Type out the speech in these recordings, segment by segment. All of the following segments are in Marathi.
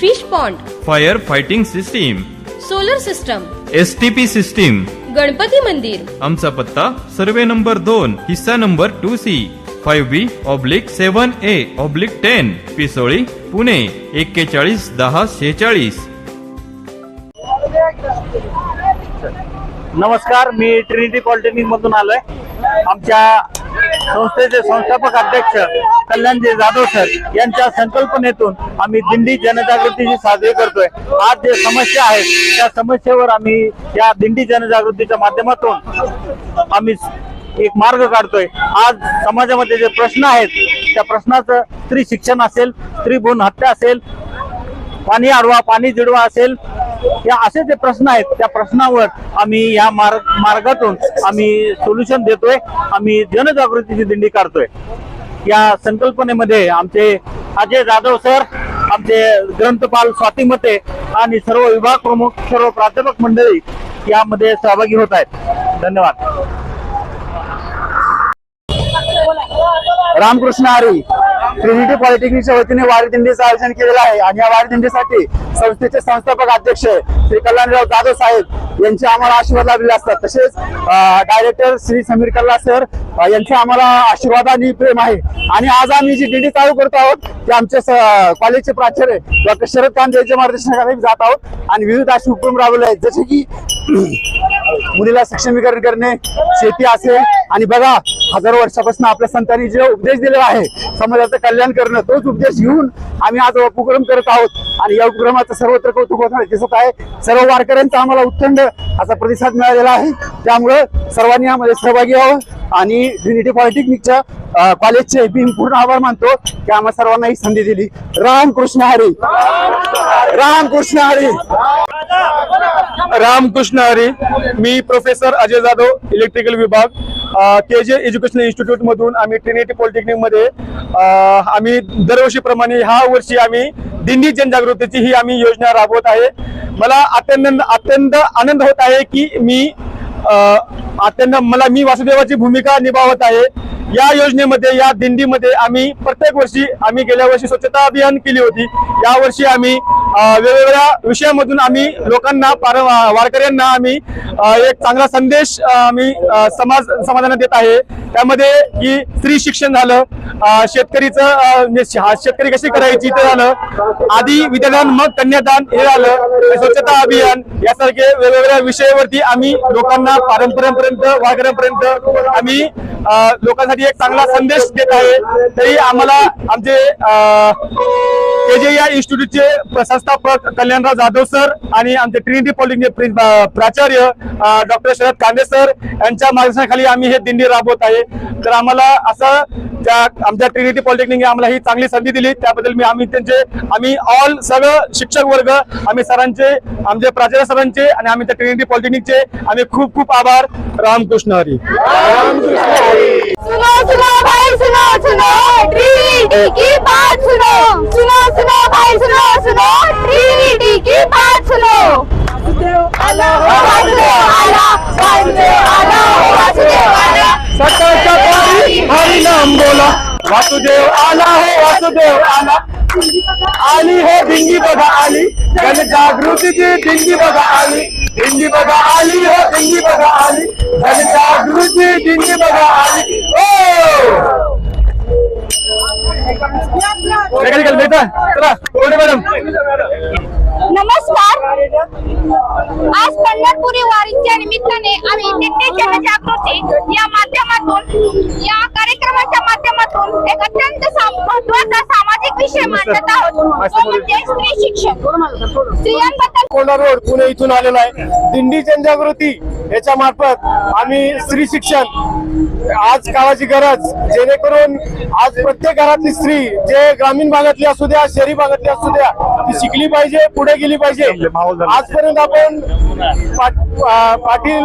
Fish pond fire fighting system solar system S T P system Ganpati मंदिर आमचा पत्ता सर्वे नंबर दोन हिस्सा number two C five B oblique seven A oblique ten Pisoli Pune एक्केचाळीस दहा शेचाळीस नमस्कार मी ट्रिनिटी पॉलिटेक्निक मधून आलोय. आमच्या संस्थेचे संस्थापक अध्यक्ष कल्याणजी जाधव सर यांच्या संकल्पनेतून आम्ही दिंडी जनजागृतीची साजरी करतोय. आज जे समस्या आहेत त्या समस्येवर आम्ही या दिंडी जनजागृतीच्या माध्यमातून आम्ही एक मार्ग काढतोय. आज समाजामध्ये जे प्रश्न आहेत त्या प्रश्नाचं स्त्री शिक्षण असेल स्त्री भ्रूण हत्या असेल पाणी आडवा पाणी जिडवा असेल या असे जे प्रश्न आहेत त्या प्रश्नावर आम्ही या मार्ग मार्गातून आम्ही सोल्युशन देतोय. आम्ही जनजागृतीची दिंडी काढतोय. या संकल्पनेमध्ये आमचे अजय जाधव सर आमचे ग्रंथपाल स्वाती मते आणि सर्व विभाग प्रमुख सर्व प्राध्यापक मंडळी यामध्ये सहभागी होत आहेत. धन्यवाद. रामकृष्ण हरी ट्रिनिटी पॉलिटेक्निकच्या वतीने वारी दिंडीचं आयोजन केलेलं आहे. आणि या वारी दिंडीसाठी संस्थेचे संस्थापक अध्यक्ष श्री कल्याणराव जाधव साहेब यांचे आम्हाला आशीर्वाद लाभलेले असतात. तसेच डायरेक्टर श्री समीर कल्ला सर यांचे आम्हाला आशीर्वाद आणि प्रेम आहे. आणि आज आम्ही जी दिंडी चालू करतो आहोत ते आमचे कॉलेजचे प्राचार्य डॉक्टर शरद कांत यांच्या मार्गदर्शनाखाली जात आहोत. आणि विविध असे उपक्रम राबवले आहेत. जसे की मुलीला सक्षमीकरण करणे शेती असेल. आणि बघा हजारो वर्षापासून आपल्या संतांनी जे उपदेश दिलेला आहे समाजाचं कल्याण करणं तोच उपदेश घेऊन आम्ही आज उपक्रम करत आहोत. आणि या उपक्रमाचं सर्वत्र कौतुक होत दिसत आहे. सर्व वारकऱ्यांचा आम्हाला उत्खंड असा प्रतिसाद मिळालेला आहे. त्यामुळं सर्वांनी यामध्ये सहभागी व्हावं. आणि युनिटी पॉलिटेक्निकच्या कॉलेजचे मी पूर्ण आभार मानतो की आम्हा सर्वांना ही संधी दिली. रामकृष्ण हरी. रामकृष्ण हरी. रामकृष्ण हरी. मी प्रोफेसर अजय जाधव इलेक्ट्रिकल विभाग. के जे एज्युकेशनल इन्स्टिट्यूट मधून आम्ही ट्रिनिटी पॉलिटेक्निकमध्ये आम्ही दरवर्षीप्रमाणे ह्या वर्षी आम्ही दिंडी जनजागृतीची ही आम्ही योजना राबवत आहे. मला अत्यंत अत्यंत आनंद होत आहे की मी अत्यंत मला मी वासुदेवाची भूमिका निभावत आहे. या योजनेमध्ये या दिंडीमध्ये आम्ही प्रत्येक वर्षी आम्ही गेल्या वर्षी स्वच्छता अभियान केली होती. या वर्षी आम्ही वेगवेगळ्या विषयामधून आम्ही लोकांना पार वारकऱ्यांना आम्ही एक चांगला संदेश आम्ही समाज समाजाला देत आहे. त्यामध्ये की स्त्री शिक्षण झालं शेतकरीचं म्हणजे शेतकरी कशी करायची ते झालं. आधी विद्यादान मग कन्यादान हे झालं. स्वच्छता अभियान यासारखे वेगवेगळ्या विषयावरती आम्ही लोकांना पारंपऱ्यापर्यंत वारकऱ्यांपर्यंत आम्ही लोकांसाठी लोकांसाठी एक चांगला संदेश देत आहे. तरी आम्हाला आमचे के जे या इन्स्टिट्यूटचे संस्थापक कल्याणराव जाधव सर आणि आमचे ट्रिनिटी पॉलिटेक्निक प्राचार्य डॉक्टर शरद कांदे सर यांच्या मार्गदर्शनाखाली आम्ही हे दिंडी राबवत आहे. तर आम्हाला असं त्या आमच्या ट्रिनिटी पॉलिटेक्निक आम्हाला ही चांगली संधी दिली. त्याबद्दल मी आम्ही त्यांचे आम्ही ऑल सगळं शिक्षक वर्ग आम्ही सरांचे आमचे प्राचार्य सरांचे आणि आम्ही त्या ट्रिनिटी पॉलिटेक्निकचे आम्ही खूप खूप आभार. रामकृष्ण हरी. ट्रिनिटी की बात सुनो। सुनो सुनो भाई सुनो सुनो। ट्रिनिटी की बात सुनो। वासुदेव आला वासुदेव आला। वासुदेव आला। सकाळच्या पारी हरी नाम बोला। वासुदेव आला हो वासुदेव आला। आली हो दिंडी बघा आली। जनजागृतीची दिंडी बघा आली। दिंडी बघा आली हो दिंडी बघा आली। जनजागृती दिंडी बघा आली। ओ! मेकॅनिकल बेटा चला कोरडे मॅडम नमस्कार. आज पंढरपुरी वारीच्या निमित्ताने आम्ही दिंडी जनजागृती या माध्यमातून या कार्यक्रमाच्या माध्यमातून एक अत्यंत महत्त्वाचा सामाजिक विषय मांडत आहोत. तो म्हणजे स्त्री शिक्षण स्त्रियांबद्दल कोंडा रोड पुणे इथून आलेलो आहे. दिंडी जनजागृती याच्या मार्फत आम्ही स्त्री शिक्षण आज काळाची गरज जेणेकरून आज प्रत्येक घरातली स्त्री जे ग्रामीण भागातली असू द्या शहरी भागातली असू द्या ती शिकली पाहिजे पुढे गेली पाहिजे. आजपर्यंत आपण पाटील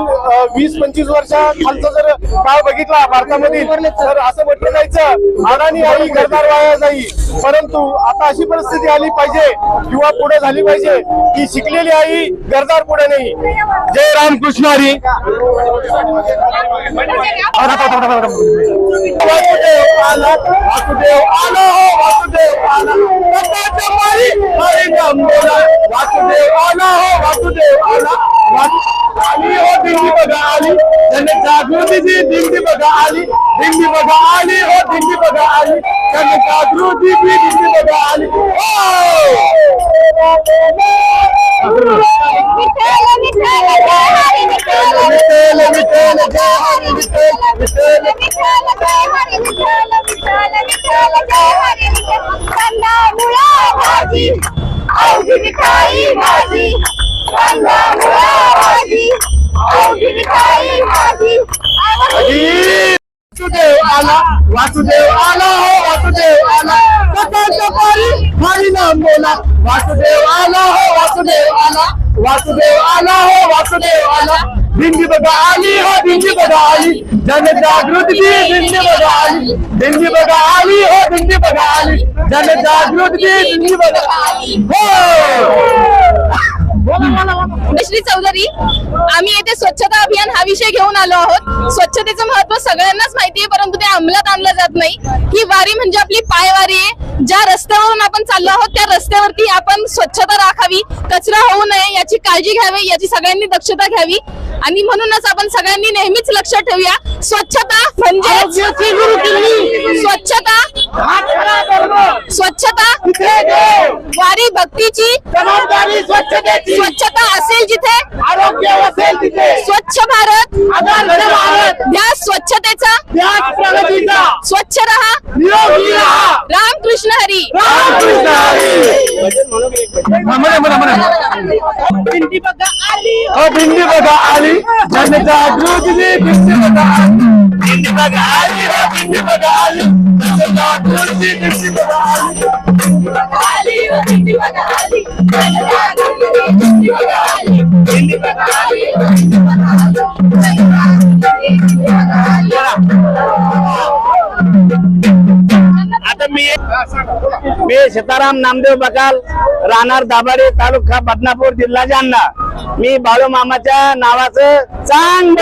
वीस पंचवीस वर्षा खालचा जर काळ बघितला भारतामधील तर असं म्हटलं जायचं अडाणी आई घरदार वाया जाई. परंतु आता अशी परिस्थिती आली पाहिजे किंवा पुढे झाली पाहिजे की शिकलेली आई घरदार पुढे नाही. जय रामकृष्ण हरी. वासुदेव आला हो वासुदेव आला रथाच्या पायी हरिनाम बोला वासुदेव आला हो वासुदेव आला आली हो दिंडी बघा आली त्यांनी जागृतीची दिंडी बघा आली दिंडी बघा आली हो दिंडी बघा आली त्यांनी जागृतीची दिंडी बघा आली हो! विठ्ठल, विठ्ठल. जय हरी विठ्ठल विठ्ठल विठ्ठल जय हरी विठ्ठल कांदा मुळा भाजी अवघी मिठाई कांदा मुळा भाजी अवघी मिठाई वासुदेव आला वासुदेव आला हो वासुदेव आला. सकाळच्या पारी हरिनाम बोला. वासुदेव आला हो वासुदेव आला. वासुदेव आला हो वासुदेव आला. दिंडी बघा आली हो दिंडी बघा आली जन जागृती बघा आली दिंडी बघा आली हो दिंडी बघा आली जन जागृती बघा हो! श्री चौधरी आम्ही येथे स्वच्छता अभियान हा विषय घेऊन आलो आहोत. स्वच्छतेचं महत्त्व सगळ्यांनाच माहिती आहे परंतु ते अंमलात आणलं जात नाही. ही वारी म्हणजे आपली पायवारी आहे. ज्या रस्त्यावरून आपण चाललो आहोत त्या रस्त्यावरती आपण स्वच्छता राखावी. कचरा होऊ नये याची काळजी घ्यावी याची सगळ्यांनी दक्षता घ्यावी. आणि म्हणूनच आपण सगळ्यांनी नेहमीच लक्षात ठेवूया. स्वच्छता म्हणजे स्वच्छता. स्वच्छता. वारी भक्तीची. जबाबदारी स्वच्छतेची. स्वच्छता असेल जिथे. आरोग्य असेल तिथे. स्वच्छ भारत. ध्यास स्वच्छतेचा. स्वच्छ रहा. निरोगी राहा. रामकृष्ण हरी. आली अ, दिंडी बघा आली जनजागृती दिंडी बघा आली दिंडी बघा आली अ, दिंडी बघा आली जनजागृती दिंडी बघा आली आली दिंडी बघा आली दिंडी बघा आली दिंडी बघा आली दिंडी बघा आली आता मी मी सीताराम नामदेव बकाल राहणार दाभाडे तालुका बदनापूर जिल्हा जालना. मी बाळू मामाच्या नावाचं चांग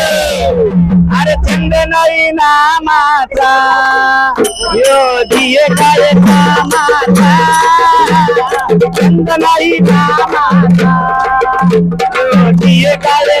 अरे चंद नाही नामाचा यो दिये काय कामाचा. चंद नाही नामाचा यो दिये काय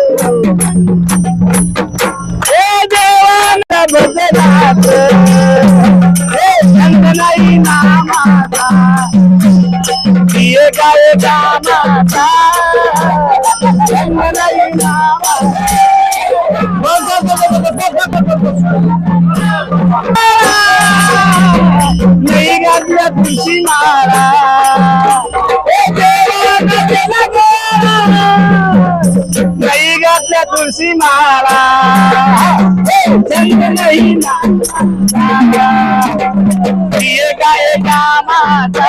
नाही घातल्या तुळशी मारा नाही घातल्या तुळशी चंद नाही काय कामाचा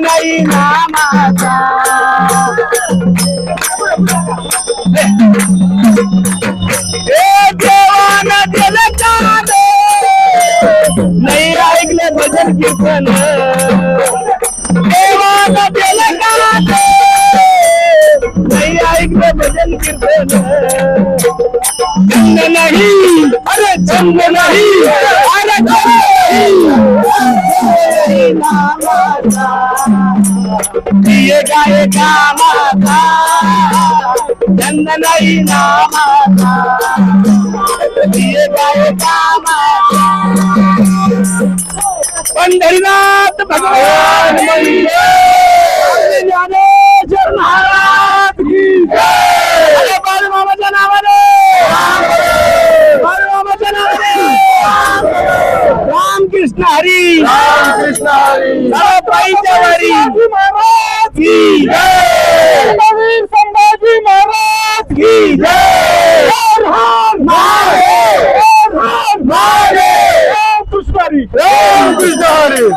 नाही नामाचा ए देवाना दिलं कान नाही ऐकलं भजन कीर्तन देवाला दिलं कान नाही ऐकलं भजन कीर्तन चंद नाही अरे चंद नाही अरे नाही नामाचा प्रिय गाय कामाचा चंद नाही ना माता गाय कामाचा पंढरीनाथ भगवान मंदिर ज्ञानेश्वर महाराज की जय। बाळूमामाच्या नावाने बाळूमामाच्या नावाने रामकृष्ण हरी। रामकृष्ण हरी। पायीच्या वारी महाराज की जय। नवीन संभाजी महाराज की जय। Solidário